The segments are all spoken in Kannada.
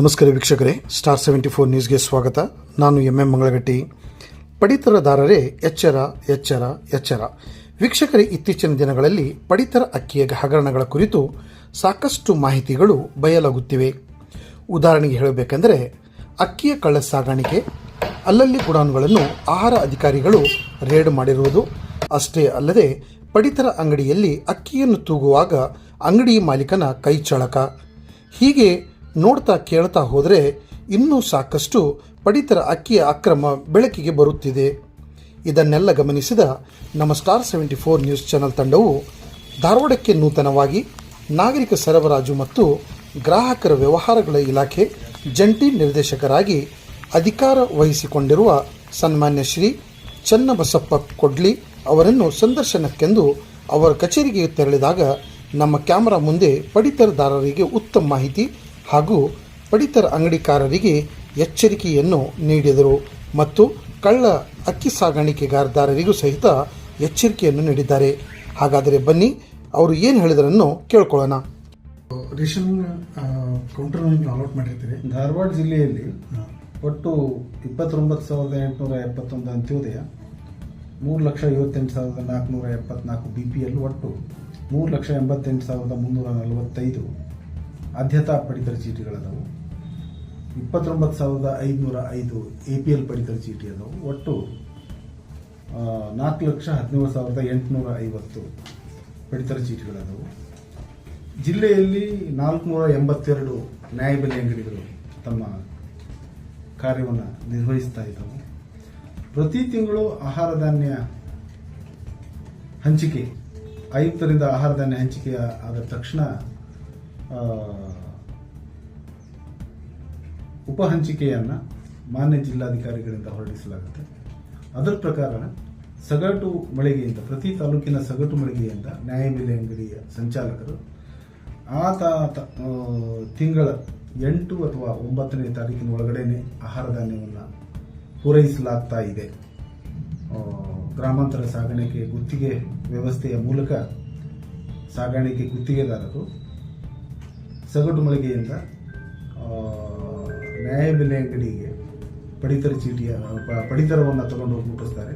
ನಮಸ್ಕಾರ ವೀಕ್ಷಕರೇ. ಸ್ಟಾರ್ ಸೆವೆಂಟಿ ಫೋರ್ ನ್ಯೂಸ್ಗೆ ಸ್ವಾಗತ. ನಾನು ಎಂ ಎಂ ಮಂಗಳಗಟ್ಟಿ. ಪಡಿತರದಾರರೇ ಎಚ್ಚರ ಎಚ್ಚರ ಎಚ್ಚರ. ವೀಕ್ಷಕರೇ, ಇತ್ತೀಚಿನ ದಿನಗಳಲ್ಲಿ ಪಡಿತರ ಅಕ್ಕಿಯ ಹಗರಣಗಳ ಕುರಿತು ಸಾಕಷ್ಟು ಮಾಹಿತಿಗಳು ಬಯಲಾಗುತ್ತಿವೆ. ಉದಾಹರಣೆಗೆ ಹೇಳಬೇಕೆಂದರೆ, ಅಕ್ಕಿಯ ಕಳ್ಳ ಸಾಗಾಣಿಕೆ, ಅಲ್ಲಲ್ಲಿ ಗುಡಾನ್ಗಳನ್ನು ಆಹಾರ ಅಧಿಕಾರಿಗಳು ರೇಡ್ ಮಾಡಿರುವುದು. ಅಷ್ಟೇ ಅಲ್ಲದೆ, ಪಡಿತರ ಅಂಗಡಿಯಲ್ಲಿ ಅಕ್ಕಿಯನ್ನು ತೂಗುವಾಗ ಅಂಗಡಿ ಮಾಲೀಕನ ಕೈ ಚಳಕ. ಹೀಗೆ ನೋಡ್ತಾ ಕೇಳ್ತಾ ಹೋದರೆ ಇನ್ನೂ ಸಾಕಷ್ಟು ಪಡಿತರ ಅಕ್ಕಿಯ ಅಕ್ರಮ ಬೆಳಕಿಗೆ ಬರುತ್ತಿದೆ. ಇದನ್ನೆಲ್ಲ ಗಮನಿಸಿದ ನಮ್ಮ star seventy four news channel ತಂಡವು ಧಾರವಾಡಕ್ಕೆ ನೂತನವಾಗಿ ನಾಗರಿಕ ಸರಬರಾಜು ಮತ್ತು ಗ್ರಾಹಕರ ವ್ಯವಹಾರಗಳ ಇಲಾಖೆ ಜಂಟಿ ನಿರ್ದೇಶಕರಾಗಿ ಅಧಿಕಾರ ವಹಿಸಿಕೊಂಡಿರುವ ಸನ್ಮಾನ್ಯ ಶ್ರೀ ಚನ್ನಬಸಪ್ಪ ಕೊಡ್ಲಿ ಅವರನ್ನು ಸಂದರ್ಶನಕ್ಕೆಂದು ಅವರ ಕಚೇರಿಗೆ ತೆರಳಿದಾಗ ನಮ್ಮ ಕ್ಯಾಮರಾ ಮುಂದೆ ಪಡಿತರದಾರರಿಗೆ ಉತ್ತಮ ಮಾಹಿತಿ ಹಾಗೂ ಪಡಿತರ ಅಂಗಡಿಕಾರರಿಗೆ ಎಚ್ಚರಿಕೆಯನ್ನು ನೀಡಿದರು ಮತ್ತು ಕಳ್ಳ ಅಕ್ಕಿ ಸಾಗಾಣಿಕೆಗಾರದಾರರಿಗೂ ಸಹಿತ ಎಚ್ಚರಿಕೆಯನ್ನು ನೀಡಿದ್ದಾರೆ. ಹಾಗಾದರೆ ಬನ್ನಿ ಅವರು ಏನು ಹೇಳಿದರನ್ನು ಕೇಳ್ಕೊಳ್ಳೋಣ. ರೇಷನ್ ಕೌಂಟರ್ ಅಲೌಟ್ ಮಾಡಿರ್ತೀರಿ ಧಾರವಾಡ ಜಿಲ್ಲೆಯಲ್ಲಿ ಒಟ್ಟು ಇಪ್ಪತ್ತೊಂಬತ್ತು ಸಾವಿರದ ಎಂಟುನೂರ ಎಪ್ಪತ್ತೊಂದು ಅಂತ್ಯೋದಯ ಮೂರು ಲಕ್ಷ ಐವತ್ತೆಂಟು ಸಾವಿರದ ನಾಲ್ಕುನೂರ ಎಪ್ಪತ್ನಾಲ್ಕು ಬಿ ಪಿ ಎಲ್ ಒಟ್ಟು ಮೂರು ಲಕ್ಷ ಎಂಬತ್ತೆಂಟು ಸಾವಿರದ ಮುನ್ನೂರ ನಲವತ್ತೈದು. ಆದ್ಯತಾ ಪಡಿತರ ಚೀಟಿಗಳದವು ಇಪ್ಪತ್ತೊಂಬತ್ತು ಸಾವಿರದ ಐದುನೂರ ಐದು ಎ ಪಿ ಎಲ್ ಪಡಿತರ ಚೀಟಿ ಅದವು. ಒಟ್ಟು ನಾಲ್ಕು ಲಕ್ಷ ಹದಿನೇಳು ಸಾವಿರದ ಎಂಟುನೂರ ಐವತ್ತು ಪಡಿತರ ಚೀಟಿಗಳದವು ಜಿಲ್ಲೆಯಲ್ಲಿ ನಾಲ್ಕುನೂರ ಎಂಬತ್ತೆರಡು ನ್ಯಾಯಬೆಲೆ ಅಂಗಡಿಗಳು ತಮ್ಮ ಕಾರ್ಯವನ್ನು ನಿರ್ವಹಿಸ್ತಾ ಇದ್ದವು. ಪ್ರತಿ ತಿಂಗಳು ಆಹಾರ ಧಾನ್ಯ ಹಂಚಿಕೆ, ಆಯುಕ್ತರಿಂದ ಆಹಾರ ಧಾನ್ಯ ಹಂಚಿಕೆ ಆದ ತಕ್ಷಣ ಉಪ ಹಂಚಿಕೆಯನ್ನು ಮಾನ್ಯ ಜಿಲ್ಲಾಧಿಕಾರಿಗಳಿಂದ ಹೊರಡಿಸಲಾಗುತ್ತೆ. ಅದರ ಪ್ರಕಾರ ಸಗಟು ಮಳಿಗೆಯಿಂದ ಪ್ರತಿ ತಾಲೂಕಿನ ಸಗಟು ಮಳಿಗೆಯಿಂದ ನ್ಯಾಯಬೆಲೆ ಅಂಗಡಿಯ ಸಂಚಾಲಕರು ಆ, ತಿಂಗಳ ಎಂಟು ಅಥವಾ ಒಂಬತ್ತನೇ ತಾರೀಕಿನ ಒಳಗಡೆನೆ ಆಹಾರ ಧಾನ್ಯವನ್ನು ಪೂರೈಸಲಾಗ್ತಾ ಇದೆ. ಗ್ರಾಮಾಂತರ ಸಾಗಾಣಿಕೆ ಗುತ್ತಿಗೆ ವ್ಯವಸ್ಥೆಯ ಮೂಲಕ ಸಾಗಾಣಿಕೆ ಗುತ್ತಿಗೆದಾರರು ಸಗಟು ಮಳಿಗೆಯಿಂದ ನ್ಯಾಯಬೆಲೆ ಅಂಗಡಿಗೆ ಪಡಿತರ ಚೀಟಿಯ ಪಡಿತರವನ್ನು ತಗೊಂಡು ಹೋಗಿ ಮುಟ್ಟಿಸ್ತಾರೆ.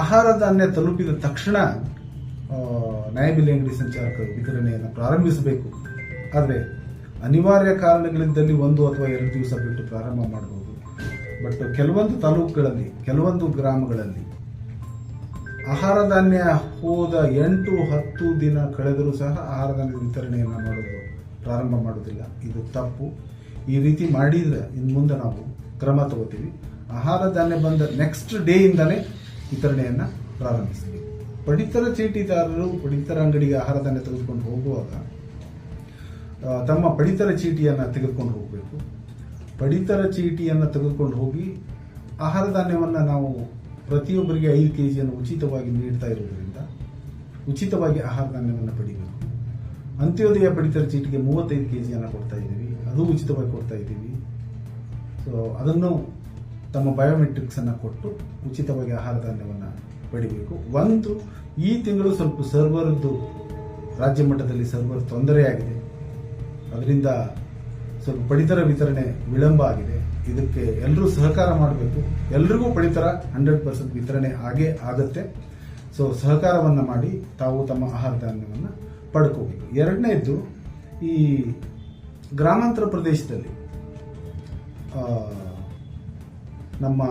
ಆಹಾರ ಧಾನ್ಯ ತಲುಪಿದ ತಕ್ಷಣ ನ್ಯಾಯಬೆಲೆ ಅಂಗಡಿ ಸಂಚಾರಕ ವಿತರಣೆಯನ್ನು ಪ್ರಾರಂಭಿಸಬೇಕು. ಆದರೆ ಅನಿವಾರ್ಯ ಕಾರಣಗಳಿದ್ದಲ್ಲಿ ಒಂದು ಅಥವಾ ಎರಡು ದಿವಸ ಬಿಟ್ಟು ಪ್ರಾರಂಭ ಮಾಡಬಹುದು. ಬಟ್ ಕೆಲವೊಂದು ತಾಲೂಕುಗಳಲ್ಲಿ, ಕೆಲವೊಂದು ಗ್ರಾಮಗಳಲ್ಲಿ ಆಹಾರ ಧಾನ್ಯ ಹೋದ ಎಂಟು ಹತ್ತು ದಿನ ಕಳೆದರೂ ಸಹ ಆಹಾರ ಧಾನ್ಯ ವಿತರಣೆಯನ್ನು ಮಾಡೋದು ಪ್ರಾರಂಭ ಮಾಡೋದಿಲ್ಲ ಇದು ತಪ್ಪು. ಈ ರೀತಿ ಮಾಡಿದ್ರೆ ಇನ್ನು ಮುಂದೆ ನಾವು ಕ್ರಮ ತಗೋತೀವಿ. ಆಹಾರ ಧಾನ್ಯ ಬಂದ ನೆಕ್ಸ್ಟ್ ಡೇ ಇಂದಾನೆ ವಿತರಣೆಯನ್ನು ಪ್ರಾರಂಭಿಸ್ತೀವಿ. ಪಡಿತರ ಚೀಟಿದಾರರು ಪಡಿತರ ಅಂಗಡಿಗೆ ಆಹಾರ ಧಾನ್ಯ ತೆಗೆದುಕೊಂಡು ಹೋಗುವಾಗ ತಮ್ಮ ಪಡಿತರ ಚೀಟಿಯನ್ನು ತೆಗೆದುಕೊಂಡು ಹೋಗಬೇಕು. ಪಡಿತರ ಚೀಟಿಯನ್ನು ತೆಗೆದುಕೊಂಡು ಹೋಗಿ ಆಹಾರ ಧಾನ್ಯವನ್ನು ನಾವು ಪ್ರತಿಯೊಬ್ಬರಿಗೆ ಐದು ಕೆ ಜಿಯನ್ನು ಉಚಿತವಾಗಿ ನೀಡ್ತಾ ಇರುವುದರಿಂದ ಉಚಿತವಾಗಿ ಆಹಾರ ಧಾನ್ಯವನ್ನು ಪಡಿಬೇಕು. ಅಂತ್ಯೋದಯ ಪಡಿತರ ಚೀಟಿಗೆ ಮೂವತ್ತೈದು ಕೆ ಜಿಯನ್ನು ಕೊಡ್ತಾ ಇದ್ದೀವಿ. ಅದು ಉಚಿತವಾಗಿ ಕೊಡ್ತಾ ಇದ್ದೀವಿ. ಸೊ ಅದನ್ನು ತಮ್ಮ ಬಯೋಮೆಟ್ರಿಕ್ಸನ್ನು ಕೊಟ್ಟು ಉಚಿತವಾಗಿ ಆಹಾರ ಧಾನ್ಯವನ್ನು ಪಡಿಬೇಕು. ಒಂದು, ಈ ತಿಂಗಳು ಸ್ವಲ್ಪ ಸರ್ವರ್ದು ರಾಜ್ಯ ಮಟ್ಟದಲ್ಲಿ ಸರ್ವರ್ ತೊಂದರೆಯಾಗಿದೆ ಅದರಿಂದ ಸ್ವಲ್ಪ ಪಡಿತರ ವಿತರಣೆ ವಿಳಂಬ ಆಗಿದೆ. ಇದಕ್ಕೆ ಎಲ್ಲರೂ ಸಹಕಾರ ಮಾಡಬೇಕು. ಎಲ್ರಿಗೂ ಪಡಿತರ ಹಂಡ್ರೆಡ್ ಪರ್ಸೆಂಟ್ ವಿತರಣೆ ಆಗೇ ಆಗುತ್ತೆ. ಸೊ ಸಹಕಾರವನ್ನು ಮಾಡಿ ತಾವು ತಮ್ಮ ಆಹಾರ ಧಾನ್ಯವನ್ನು ಪಡ್ಕೋಬೇಕು. ಎರಡನೇದ್ದು ಈ ಗ್ರಾಮಾಂತರ ಪ್ರದೇಶದಲ್ಲಿ ನಮ್ಮ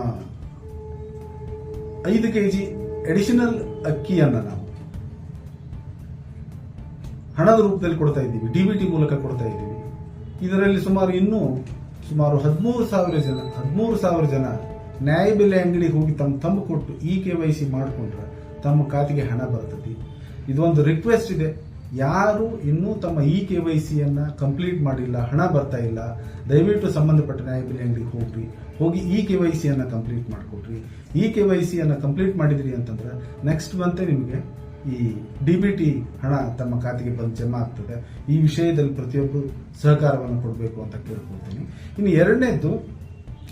ಐದು ಕೆ ಜಿ ಅಡಿಷನಲ್ ಅಕ್ಕಿಯನ್ನು ನಾವು ಹಣದ ರೂಪದಲ್ಲಿ ಕೊಡ್ತಾ ಇದ್ದೀವಿ ಡಿಬಿಟಿ ಮೂಲಕ ಕೊಡ್ತಾ ಇದ್ದೀವಿ. ಇದರಲ್ಲಿ ಸುಮಾರು ಇನ್ನೂ ಸುಮಾರು ಹದಿಮೂರು ಸಾವಿರ ಜನ, ಹದಿಮೂರು ಸಾವಿರ ಜನ ನ್ಯಾಯಬೆಲೆ ಅಂಗಡಿಗೆ ಹೋಗಿ ತಮ್ಮ ತಮ್ಮ ಕೊಟ್ಟು ಇ ಕೆ ವೈ ಸಿ ಮಾಡಿಕೊಂಡ್ರೆ ತಮ್ಮ ಖಾತೆಗೆ ಹಣ ಬರ್ತದೆ. ಇದೊಂದು ರಿಕ್ವೆಸ್ಟ್ ಇದೆ. ಯಾರು ಇನ್ನೂ ತಮ್ಮ ಇ ಕೆ ವೈ ಸಿಯನ್ನು ಕಂಪ್ಲೀಟ್ ಮಾಡಿಲ್ಲ, ಹಣ ಬರ್ತಾ ಇಲ್ಲ. ದಯವಿಟ್ಟು ಸಂಬಂಧಪಟ್ಟ ನ್ಯಾಯಬೆಲೆ ಅಂಗಡಿಗೆ ಹೋಗ್ರಿ. ಹೋಗಿ ಇ ಕೆ ವೈ ಸಿಯನ್ನು ಕಂಪ್ಲೀಟ್ ಮಾಡಿಕೊಡ್ರಿ. ಇ ಕೆ ವೈ ಸಿಯನ್ನು ಕಂಪ್ಲೀಟ್ ಮಾಡಿದ್ರಿ ಅಂತಂದ್ರೆ ನೆಕ್ಸ್ಟ್ ಮಂತೇ ನಿಮಗೆ ಈ ಡಿ ಬಿ ಟಿ ಹಣ ತಮ್ಮ ಖಾತೆಗೆ ಬಂದು ಜಮಾ ಆಗ್ತದೆ. ಈ ವಿಷಯದಲ್ಲಿ ಪ್ರತಿಯೊಬ್ಬರು ಸಹಕಾರವನ್ನು ಕೊಡಬೇಕು ಅಂತ ಕೇಳ್ಕೊಳ್ತೀನಿ. ಇನ್ನು ಎರಡನೇದು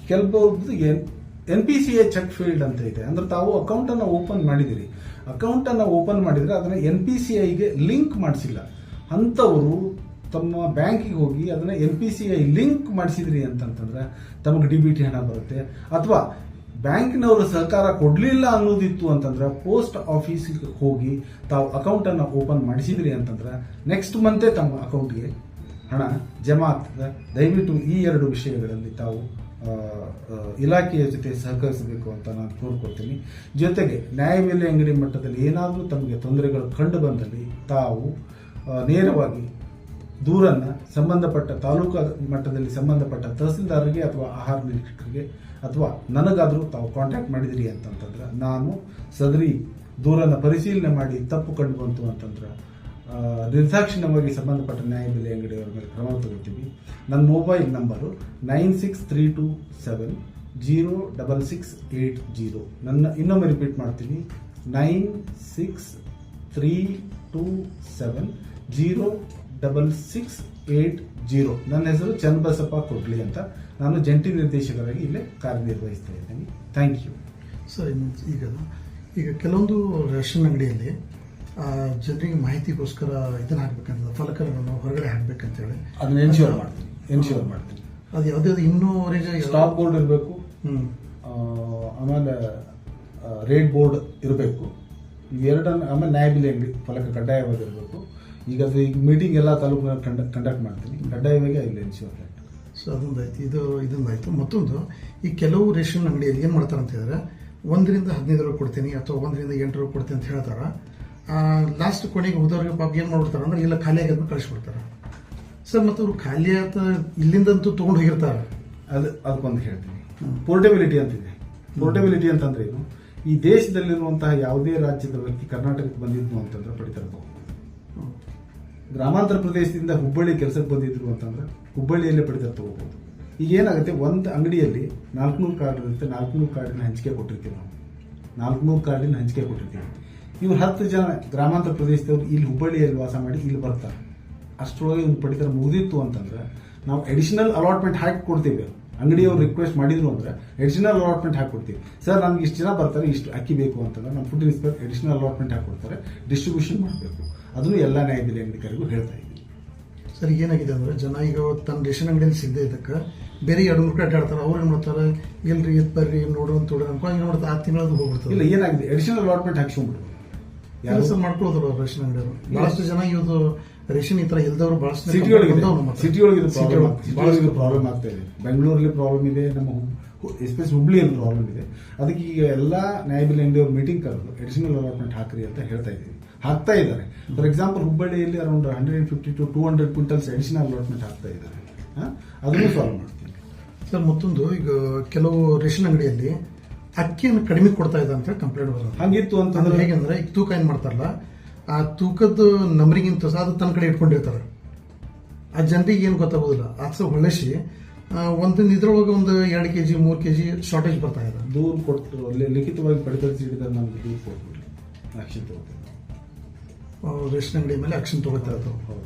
ಕೆಲವೊಬ್ರು N N P C A check field ಅಂತ ಇದೆ. ಅಂದ್ರೆ ತಾವು ಅಕೌಂಟ್ ಅನ್ನು ಓಪನ್ ಮಾಡಿದಿರಿ. ಅಕೌಂಟ್ ಅನ್ನು ಓಪನ್ ಮಾಡಿದ್ರೆ ಅದನ್ನ ಎನ್ ಪಿ ಸಿ ಐಗೆ ಲಿಂಕ್ ಮಾಡಿಸಿಲ್ಲ. ಅಂಥವರು ತಮ್ಮ ಬ್ಯಾಂಕಿಗೆ ಹೋಗಿ ಅದನ್ನ N P C I link ಮಾಡಿಸಿದ್ರಿ ಅಂತಂತಂದ್ರೆ ತಮಗೆ ಡಿ ಬಿ ಹಣ ಬರುತ್ತೆ. ಅಥವಾ ಬ್ಯಾಂಕಿನವರು ಸಹಕಾರ ಕೊಡಲಿಲ್ಲ ಅನ್ನೋದಿತ್ತು ಅಂತಂದ್ರೆ ಪೋಸ್ಟ್ ಆಫೀಸಿಗೆ ಹೋಗಿ ತಾವು ಅಕೌಂಟನ್ನು ಓಪನ್ ಮಾಡಿಸಿದ್ರಿ ಅಂತಂದ್ರೆ ನೆಕ್ಸ್ಟ್ ಮಂತೇ ತಮ್ಮ ಅಕೌಂಟ್ಗೆ ಹಣ ಜಮಾ ಆಗ್ತದೆ. ದಯವಿಟ್ಟು ಈ ಎರಡು ವಿಷಯಗಳಲ್ಲಿ ತಾವು ಇಲಾಖೆಯ ಜೊತೆ ಸಹಕರಿಸಬೇಕು ಅಂತ ನಾನು ಕೋರ್ಕೊಳ್ತೀನಿ. ಜೊತೆಗೆ ನ್ಯಾಯಬೆಲೆ ಅಂಗಡಿ ಮಟ್ಟದಲ್ಲಿ ಏನಾದರೂ ತಮಗೆ ತೊಂದರೆಗಳು ಕಂಡು ಬಂದಲ್ಲಿ ತಾವು ನೇರವಾಗಿ ದೂರನ್ನು ಸಂಬಂಧಪಟ್ಟ ತಾಲೂಕು ಮಟ್ಟದಲ್ಲಿ ಸಂಬಂಧಪಟ್ಟ ತಹಸೀಲ್ದಾರರಿಗೆ ಅಥವಾ ಆಹಾರ ನಿರೀಕ್ಷಕರಿಗೆ ಅಥವಾ ನನಗಾದರೂ ತಾವು ಕಾಂಟ್ಯಾಕ್ಟ್ ಮಾಡಿದಿರಿ ಅಂತಂತಂದ್ರೆ, ನಾನು ಸದರಿ ದೂರನ್ನು ಪರಿಶೀಲನೆ ಮಾಡಿ ತಪ್ಪು ಕಂಡು ಬಂತು ಅಂತಂದ್ರೆ ನಿರ್ದಾಕ್ಷಿಣ್ಯವಾಗಿ ಸಂಬಂಧಪಟ್ಟ ನ್ಯಾಯಬೆಲೆ ಅಂಗಡಿಯವರ ಮೇಲೆ ಕ್ರಮ ತಗೊಳ್ತೀವಿ ನನ್ನ mobile number nine six three two seven zero double six eight zero ನನ್ನ ಇನ್ನೊಮ್ಮೆ ರಿಪೀಟ್ ಮಾಡ್ತೀನಿ. Nine six three two seven zero double six eight zero ನನ್ನ ಹೆಸರು ಚನ್ನಬಸಪ್ಪ ಕೊಡ್ಲಿ ಅಂತ. ನಾನು ಜಂಟಿ ನಿರ್ದೇಶಕರಾಗಿ ಇಲ್ಲೇ ಕಾರ್ಯನಿರ್ವಹಿಸ್ತಾ ಇದ್ದೀನಿ. ಥ್ಯಾಂಕ್ ಯು ಸರ್ ಈಗ ಈಗ ಕೆಲವೊಂದು ರೇಷನ್ ಅಂಗಡಿಯಲ್ಲಿ ಜನರಿಗೆ ಮಾಹಿತಿಗೋಸ್ಕರ ಇದನ್ನ ಹಾಕ್ಬೇಕಂತ ಫಲಕಗಳನ್ನು ಹೊರಗಡೆ ಹಾಕ್ಬೇಕಂತೇಳಿ. ಅದನ್ನ ಎನ್ಶ್ಯೂರ್ ಮಾಡ್ತೀನಿ ಎನ್ಶ್ಯೂರ್ ಮಾಡ್ತೀನಿ ಅದು ಯಾವುದೇ ಇನ್ನೂವರೆಗೆ ಸ್ಟಾಪ್ ಬೋರ್ಡ್ ಇರಬೇಕು. ಆಮೇಲೆ ರೇಟ್ ಬೋರ್ಡ್ ಇರಬೇಕು. ಎರಡನ್ನು ಆಮೇಲೆ ನ್ಯಾಯಬೆಲೆ ಅಂಗಡಿ ಫಲಕ ಕಡ್ಡಾಯವಾಗಿ ಇರಬೇಕು. ಈಗ ಅದು ಈಗ ಮೀಟಿಂಗ್ ಎಲ್ಲ ತಾಲೂಕು ಕಂಡಕ್ಟ್ ಕಂಡಕ್ಟ್ ಮಾಡ್ತೀನಿ. ಕಡ್ಡಾಯವಾಗಿ ಇಲ್ಲಿ ಎನ್ಶ್ಯೂರ್ ಸೊ ಅದೊಂದಾಯ್ತು. ಇದು ಇದೊಂದಾಯ್ತು. ಮತ್ತೊಂದು ಈ ಕೆಲವು ರೇಷನ್ ಅಂಗಡಿಯಲ್ಲಿ ಏನು ಮಾಡ್ತಾರೆ ಅಂತ ಹೇಳಿದ್ರೆ ಒಂದರಿಂದ ಹದಿನೈದರವರೆಗೆ ಕೊಡ್ತೀನಿ ಅಥವಾ ಒಂದರಿಂದ ಎಂಟು ರೂಪಾಯಿ ಕೊಡ್ತೀನಿ ಅಂತ ಹೇಳ್ತಾರೆ. ಲಾಸ್ಟ್ ಕೊನೆಗೆ ಹೋದವ್ರಿಗೆ ಪಾಪ ಏನು ಮಾಡ್ಬಿಡ್ತಾರೆ ಅಂದ್ರೆ, ಇಲ್ಲ, ಖಾಲಿ ಆಗಿದ್ಮೇಲೆ ಕಳಿಸ್ಬಿಡ್ತಾರೆ. ಸರ್, ಮತ್ತು ಅವ್ರು ಖಾಲಿ ಆತ ಇಲ್ಲಿಂದಂತೂ ತೊಗೊಂಡು ಹೋಗಿರ್ತಾರೆ. ಅದು, ಅದಕ್ಕೊಂದು ಹೇಳ್ತೀನಿ. ಪೋರ್ಟೆಬಿಲಿಟಿ ಅಂತಿದೆ. ಪೋರ್ಟೆಬಿಲಿಟಿ ಅಂತಂದ್ರೆ ಏನು? ಈ ದೇಶದಲ್ಲಿರುವಂತಹ ಯಾವುದೇ ರಾಜ್ಯದ ವ್ಯಕ್ತಿ ಕರ್ನಾಟಕಕ್ಕೆ ಬಂದಿದ್ನು ಅಂತಂದ್ರೆ ಪಡಿತರ ಗ್ರಾಮಾಂತರ ಪ್ರದೇಶದಿಂದ ಹುಬ್ಬಳ್ಳಿ ಕೆಲಸಕ್ಕೆ ಬಂದಿದ್ರು ಅಂತಂದ್ರೆ ಹುಬ್ಬಳ್ಳಿಯಲ್ಲೇ ಪಡಿತರ ತಗೋಬಹುದು ಈಗ ಏನಾಗುತ್ತೆ? ಒಂದು ಅಂಗಡಿಯಲ್ಲಿ ನಾಲ್ಕುನೂರು ಕಾರ್ಡ್ ಇರುತ್ತೆ. ನಾಲ್ಕುನೂರು ಕಾರ್ಡಿನ ಹಂಚಿಕೆ ಕೊಟ್ಟಿರ್ತೀವಿ ನಾವು. ನಾಲ್ಕುನೂರು ಕಾರ್ಡಿನ ಹಂಚಿಕೆ ಕೊಟ್ಟಿರ್ತೀವಿ. ಇವ್ರು ಹತ್ತು ಜನ ಗ್ರಾಮಾಂತರ ಪ್ರದೇಶದವ್ರು ಇಲ್ಲಿ ಹುಬ್ಬಳ್ಳಿಯಲ್ಲಿ ವಾಸ ಮಾಡಿ ಇಲ್ಲಿ ಬರ್ತಾರೆ. ಅಷ್ಟರೊಳಗೆ ಒಂದು ಪಡಿತರ ಮುಗಿದಿತ್ತು ಅಂತಂದ್ರೆ ನಾವು ಅಡಿಷನಲ್ ಅಲಾಟ್ಮೆಂಟ್ ಹಾಕಿ ಕೊಡ್ತೀವಿ ಅಂಗಡಿಯವ್ರು ರಿಕ್ವೆಸ್ಟ್ ಮಾಡಿದ್ರು ಅಂದ್ರೆ ಅಡಿಷನಲ್ ಅಲಾಟ್ಮೆಂಟ್ ಹಾಕಿ ಕೊಡ್ತೀವಿ ಸರ್ ನಮ್ಗೆ ಇಷ್ಟು ಜನ ಬರ್ತಾರೆ ಇಷ್ಟು ಅಕ್ಕಿ ಬೇಕು ಅಂತಂದ್ರೆ ನಮ್ಮ ಫುಡ್ ಇನ್ಸ್ಪೆಕ್ಟ್ ಅಡಿಷನಲ್ ಅಲಾಟ್ಮೆಂಟ್ ಹಾಕಿ ಕೊಡ್ತಾರೆ ಡಿಸ್ಟ್ರಿಬ್ಯೂಷನ್ ಮಾಡಬೇಕು. ಅದನ್ನು ಎಲ್ಲ ನ್ಯಾಯಬೆಲೆ ಅಂಗಡಿಕಾರಿಗೂ ಹೇಳ್ತಾ ಇದ್ದೀವಿ ಸರ್ ಏನಾಗಿದೆ ಅಂದ್ರೆ ಜನ ಈಗ ತನ್ನ ರೇಷನ್ ಅಂಗಡಿಯಲ್ಲಿ ಸಿಗದೆ ಇದ್ದಕ್ಕೆ ಬೇರೆ ಎರಡು ಮೂರು ಕಡೆ ಅಡ್ಡಾಡ್ತಾರೆ. ಅವ್ರು ಏನು ಮಾಡ್ತಾರೆ? ಇಲ್ರಿ ಇದು ಬರ್ರಿ ನೋಡು ಅಂತ ನೋಡ್ರಿ ಅನ್ಕೊಂಡು ಏನು ಮಾಡ್ತಾರೆ. ಆ ತಿಂಗಳದ್ದು ಇಲ್ಲ ಹೋಗ್ಬಿಡ್ತಾರೆ ಏನಾಗಿದೆ? ಅಡಿಷನಲ್ ಅಲಾಟ್ಮೆಂಟ್ ಹಾಕ್ಸ್ಕೊಂಡ್ಬಿಡು ರೇಷನ್ ಅಂಗಡಿಯವರು ಬಹಳಷ್ಟು ಜನ ಇವತ್ತು ರೇಷನ್ ಈ ತರ ಇಲ್ದವರು ಬಹಳಷ್ಟು ಇದು ಪ್ರಾಬ್ಲಮ್ ಆಗ್ತಾ ಇದೆ. ಬೆಂಗಳೂರಲ್ಲಿ ಪ್ರಾಬ್ಲಮ್ ಇದೆ ನಮ್ಮ ಎಸ್ಪೆಷಲಿ ಹುಬ್ಳಿಯಲ್ಲಿ ಪ್ರಾಬ್ಲಮ್ ಇದೆ. ಅದಕ್ಕೆ ಈಗ ಎಲ್ಲ ನ್ಯಾಯಬೆಲೆ ಅಂಗಡಿಯವ್ರು ಮೀಟಿಂಗ್ ಕರೆದು ಅಡಿಷನಲ್ ಅಲಾಟ್ಮೆಂಟ್ ಹಾಕ್ರಿ ಅಂತ ಹೇಳ್ತಾ ಇದ್ದೀವಿ. ಹಾಕ್ತಾ ಇದ್ದಾರೆ. ಫಾರ್ ಎಕ್ಸಾಂಪಲ್ ಹುಬ್ಬಳ್ಳಿಯಲ್ಲಿ around hundred and fifty to two hundred quintals additional allotment ಹಾಕ್ತಾ ಇದ್ದಾರೆ. ಹಾ? ಅದನ್ನು ಫಾಲೋ ಮಾಡ್ತೀವಿ ಸರ್ ಮತ್ತೊಂದು ಈಗ ಕೆಲವು ರೇಷನ್ ಅಂಗಡಿಯಲ್ಲಿ ಅಕ್ಕಿಯನ್ನು ಕಡಿಮೆ ಕೊಡ್ತಾ ಇದೆ ಅಂತ ಕಂಪ್ಲೇಂಟ್ ಬರೋದು ಹಂಗಿತ್ತು ಅಂತಂದ್ರೆ ಹೇಗೆಂದ್ರೆ ಈಗ ತೂಕ ಏನು ಮಾಡ್ತಾರಲ್ಲ ಆ ತೂಕದ ನಂಬರಿಗಿಂತ ಸಹ ಅದು ತನ್ನ ಕಡೆ ಇಟ್ಕೊಂಡಿರ್ತಾರೆ. ಆ ಜನರಿಗೆ ಏನು ಗೊತ್ತಾಗೋದಿಲ್ಲ. ಅದು ಹೊಳೆಸಿ ಒಂದು ಇದ್ರೊಳಗೆ ಒಂದು ಎರಡು ಕೆಜಿ ಮೂರು ಕೆಜಿ ಶಾರ್ಟೇಜ್ ಬರ್ತಾ ಇದೆ. ದೂರು ಕೊಟ್ಟು ಲಿಖಿತವಾಗಿ ಪಡಿತರ ಹಿಡಿದ ನಮ್ಗೆ ದೂರು ಕೊಟ್ಬಿಡ್ಲಿ ಆಕ್ಷನ್ ತಗೋತೀನಿ ಆ, ರೇಷನ್ ಅಂಗಡಿ ಮೇಲೆ ಆಕ್ಷನ್ ತಗೋತಾ ಇರ್ತಾವೆ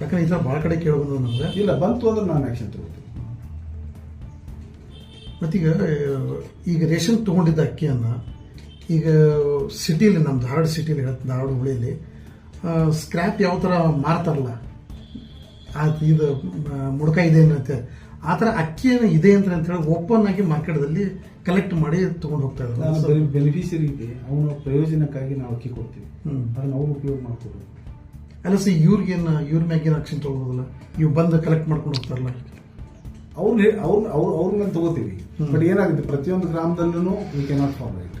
ಯಾಕಂದ್ರೆ ಥರ ಭಾಳ ಕಡೆ ಕೇಳಬಹುದು ನಮಗೆ ಇಲ್ಲ ಬಂತು ಅಂದ್ರೆ ನಾನು ಆಕ್ಷನ್ ತಗೋತೀನಿ. ಮತ್ತೀಗ ಈಗ ರೇಷನ್ ತಗೊಂಡಿದ್ದ ಅಕ್ಕಿಯನ್ನ ಈಗ ಸಿಟಿಲಿ ನಮ್ಮ ಧಾರವಾಡ ಸಿಟಿಲಿ ಹೇಳ್ತೀನಿ ಧಾರವಾಡ ಹುಳಿಯಲ್ಲಿ ಸ್ಕ್ರ್ಯಾಪ್ ಯಾವ ಥರ ಮಾರ್ತಾರಲ್ಲ ಆ ಇದು ಮುಡ್ಕ ಇದೆ ಅಂತ ಆ ಥರ ಅಕ್ಕಿ ಇದೆ ಅಂತ ಹೇಳಿ ಓಪನ್ ಆಗಿ ಮಾರ್ಕೆಟ್ದಲ್ಲಿ ಕಲೆಕ್ಟ್ ಮಾಡಿ ತೊಗೊಂಡು ಹೋಗ್ತಾ ಇದ್ದಾರೆ. ಬೆನಿಫಿಷರಿಗೆ ಅವನ ಪ್ರಯೋಜನಕ್ಕಾಗಿ ನಾವು ಅಕ್ಕಿ ಕೊಡ್ತೀವಿ. ಅದನ್ನು ಅವ್ರು ಉಪಯೋಗ ಮಾಡ್ಕೊಬೋದು. ಅಲ್ಲ ಸರ್ ಇವ್ರಿಗೇನು ಇವ್ರ ಮ್ಯಾಗೇನು ಅಕ್ಷಿ ತಗೊದಿಲ್ಲ ನೀವು ಬಂದು ಕಲೆಕ್ಟ್ ಮಾಡ್ಕೊಂಡು ಹೋಗ್ತಾರಲ್ಲ? ಅವ್ರ ಅವ್ರ ಅವ್ರ ಅವ್ರ ಮೇಲೆ ತಗೋತೀವಿ. ಬಟ್ ಏನಾಗುತ್ತೆ? ಪ್ರತಿಯೊಂದು ಗ್ರಾಮದಲ್ಲೂ ವಿ ಕೆನಾಟ್ ಫಾಲೋ ಇಟ್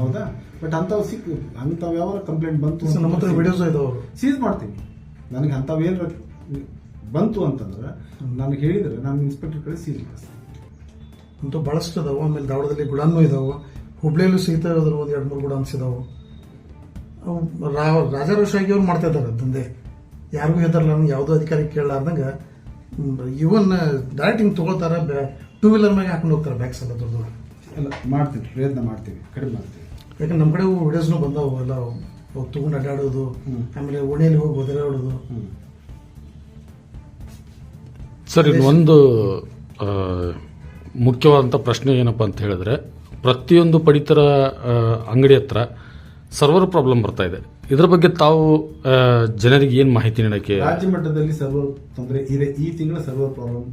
ಹೌದಾ? ಬಟ್ ಅಂಥವು ಸಿಕ್ ಅಂಥವು ಯಾವ ಕಂಪ್ಲೇಂಟ್ ಬಂತು ನಮ್ಮ ಹತ್ರ ವಿಡಿಯೋಸ್ ಇದಾವೆ ಸೀಸ್ ಮಾಡ್ತೀನಿ. ನನಗೆ ಅಂಥವೇನು ಬಂತು ಅಂತಂದ್ರೆ ನನಗೆ ಹೇಳಿದ್ರೆ ನಾನು ಇನ್ಸ್ಪೆಕ್ಟರ್ ಕಡೆ ಸೀಸ್ ಮಾಡ್ತೀನಿ. ಅಂತೂ ಭಾಳಷ್ಟು ಆಮೇಲೆ ಧಾರವಾಡದಲ್ಲಿ ಗುಡಾನು ಇದಾವೆ. ಹುಬ್ಳಿಯಲ್ಲೂ ಸಹಿತ ಇರೋದು ಒಂದು ಎರಡು ಮೂರು ಗುಡಾನ್ಸ್ ಇದಾವೆ. ಅವು ರಾಜಾರೋಷಾಗಿ ಅವ್ರು ಮಾಡ್ತಾ ಇದ್ದಾರೆ ದಂಧೆ. ಯಾರಿಗೂ ಹೇಳ್ತಾರಲ್ಲ ನನಗೆ ಯಾವುದೋ ಅಧಿಕಾರಿ ಕೇಳಲಾರ್ದಂಗೆ ಇವನ್ ಡೈರೆಕ್ಟ್ ಹಿಂಗೆ ತೊಗೊಳ್ತಾರೆ ಟೂ ವೀಲರ್ ಮ್ಯಾಗೆ ಹಾಕೊಂಡು ಹೋಗ್ತಾರೆ ಬ್ಯಾಗ್ಸ್ ಎಲ್ಲ ದೊಡ್ಡ ಎಲ್ಲ ಮಾಡ್ತೀವಿ ಪ್ರಯತ್ನ ಮಾಡ್ತೀವಿ ಕಡಿಮೆ ಮಾಡ್ತೀವಿ. ಯಾಕಂದ್ರೆ ನಮ್ಮ ಕಡೆ ವಿಡಿಯೋಸ್ನು ಬಂದಾವು ಎಲ್ಲ ಹೋಗಿ ತಗೊಂಡು ಅಡ್ಡಾಡೋದು. ಆಮೇಲೆ ಓಣಿಯಲ್ಲಿ ಹೋಗಿ ಹ್ಮ್. ಸರ್ ಇನ್ನೊಂದು ಆ, ಮುಖ್ಯವಾದಂಥ ಪ್ರಶ್ನೆ ಏನಪ್ಪ ಅಂತ ಹೇಳಿದ್ರೆ ಪ್ರತಿಯೊಂದು ಪಡಿತರ ಅಂಗಡಿ ಹತ್ರ ಸರ್ವರ್ ಪ್ರಾಬ್ಲಮ್ ಬರ್ತಾ ಇದೆ. ಇದರ ಬಗ್ಗೆ ತಾವು ಜನರಿಗೆ ಏನು ಮಾಹಿತಿ ನೀಡಕ್ಕೆ? ರಾಜ್ಯ ಮಟ್ಟದಲ್ಲಿ ಸರ್ವರ್ ತೊಂದರೆ ಇದೆ. ಈ ತಿಂಗಳ ಸರ್ವರ್ ಪ್ರಾಬ್ಲಮ್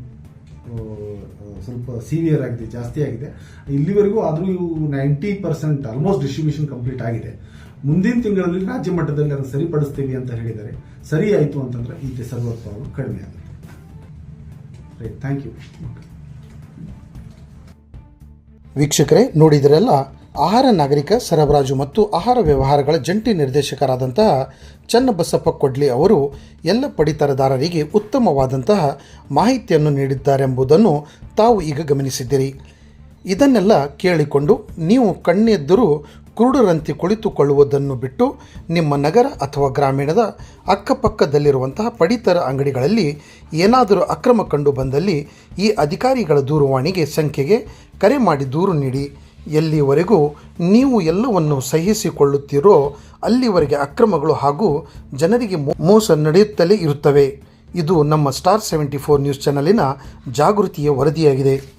ಸ್ವಲ್ಪ ಸೀವಿಯರ್ ಆಗಿದೆ ಜಾಸ್ತಿ ಆಗಿದೆ. ಇಲ್ಲಿವರೆಗೂ ಆದರೂ ಇವು ninety percent almost distribution complete ಆಗಿದೆ. ಮುಂದಿನ ತಿಂಗಳಲ್ಲಿ ರಾಜ್ಯ ಮಟ್ಟದಲ್ಲಿ ಅದನ್ನು ಸರಿಪಡಿಸ್ತೀವಿ ಅಂತ ಹೇಳಿದ್ದಾರೆ. ಸರಿ ಆಯಿತು ಅಂತಂದ್ರೆ ಈ ಸರ್ವರ್ ಪ್ರಾಬ್ಲಮ್ ಕಡಿಮೆ ಆಗುತ್ತೆ. ರೈಟ್ ಥ್ಯಾಂಕ್ ಯು ವೀಕ್ಷಕರೇ ನೋಡಿದರೆಲ್ಲ ಆಹಾರ ನಾಗರಿಕ ಸರಬರಾಜು ಮತ್ತು ಆಹಾರ ವ್ಯವಹಾರಗಳ ಜಂಟಿ ನಿರ್ದೇಶಕರಾದಂತಹ ಚನ್ನಬಸಪ್ಪ ಕೊಡ್ಲಿ ಅವರು ಎಲ್ಲ ಪಡಿತರದಾರರಿಗೆ ಉತ್ತಮವಾದಂತಹ ಮಾಹಿತಿಯನ್ನು ನೀಡಿದ್ದಾರೆಂಬುದನ್ನು ತಾವು ಈಗ ಗಮನಿಸಿದ್ದೀರಿ. ಇದನ್ನೆಲ್ಲ ಕೇಳಿಕೊಂಡು ನೀವು ಕಣ್ಣೆದ್ದರೂ ಕುರುಡರಂತೆ ಕುಳಿತುಕೊಳ್ಳುವುದನ್ನು ಬಿಟ್ಟು ನಿಮ್ಮ ನಗರ ಅಥವಾ ಗ್ರಾಮೀಣದ ಅಕ್ಕಪಕ್ಕದಲ್ಲಿರುವಂತಹ ಪಡಿತರ ಅಂಗಡಿಗಳಲ್ಲಿ ಏನಾದರೂ ಅಕ್ರಮ ಕಂಡು ಬಂದಲ್ಲಿ ಈ ಅಧಿಕಾರಿಗಳ ದೂರವಾಣಿಗೆ ಸಂಖ್ಯೆಗೆ ಕರೆ ಮಾಡಿ ದೂರು ನೀಡಿ. ಎಲ್ಲಿವರೆಗೂ ನೀವು ಎಲ್ಲವನ್ನು ಸಹಿಸಿಕೊಳ್ಳುತ್ತೀರೋ ಅಲ್ಲಿವರೆಗೆ ಅಕ್ರಮಗಳು ಹಾಗೂ ಜನರಿಗೆ ಮೋಸ ನಡೆಯುತ್ತಲೇ ಇರುತ್ತವೆ. ಇದು ನಮ್ಮ ಸ್ಟಾರ್ ಸೆವೆಂಟಿ ಫೋರ್ ನ್ಯೂಸ್ ಚಾನಲಿನ ಜಾಗೃತಿಯ ವರದಿಯಾಗಿದೆ.